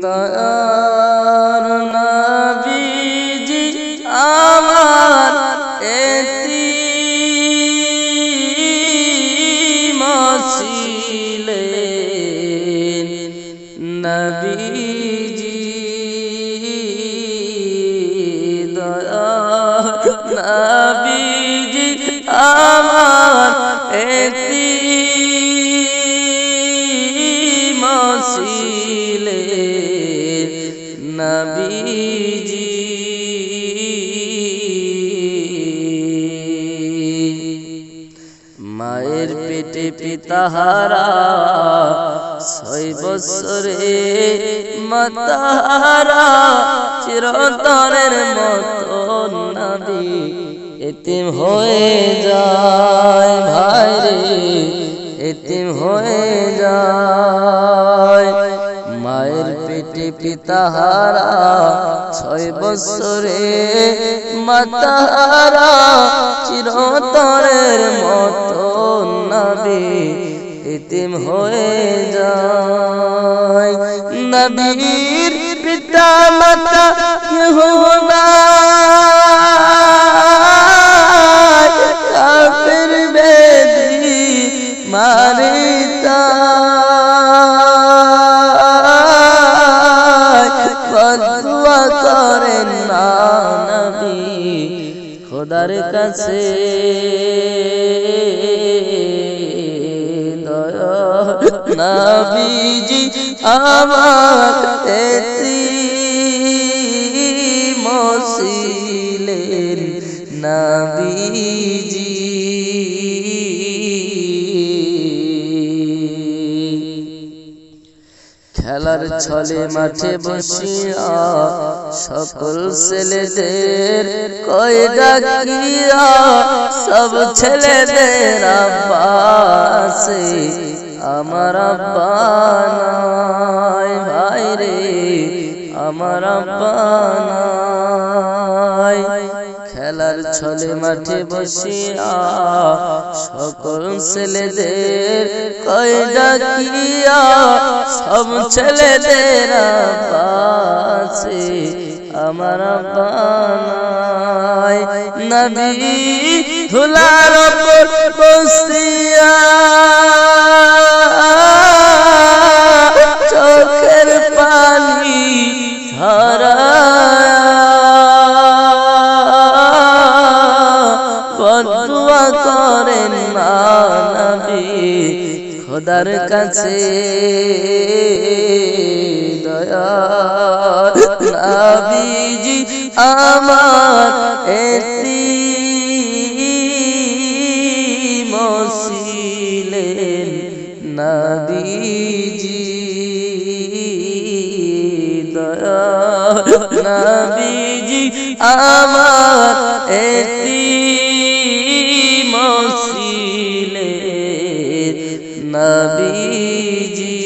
দয়ার নবীজি আমার এতি মছিলেন নবীজি দয়ার নবীজি আমার এতি মছিলেন পেটে পিতাহারা, ছয় বছরে মাতাহারা, চিরতরের মতো নবী এতিম হয়ে যায় ভাই এতিম হয়ে যায়। মায়ের পেটে পিতাহারা, ছয় বছরে মাতাহারা এতিম হয়ে যায়। নবীর পিতা মাতা কেহ কাফের নবী খোদার কাছে। নবীজি আমার এতি মসিলেন নবীজি। খেলার ছলে মাঠে বসিয়া সকল ছেলেদের কই ডাকিয়া, সব ছেলেদের আব্বাসে আমার আব্বা নাই, ভাই রে, আমার আব্বা নাই। খেলার ছলে মাঠে বসিয়া সকল ছেলেদের কই ডাকিয়া সব ছেলেদের পাশে আমার পানাই নবী ধুলার বসিয়া বদুয়া করেন খোদার কাছে। দয়া নবীজি আমার এতি মসিলেন নবীজি। নবীজি আমার এতি মসিলে নবীজি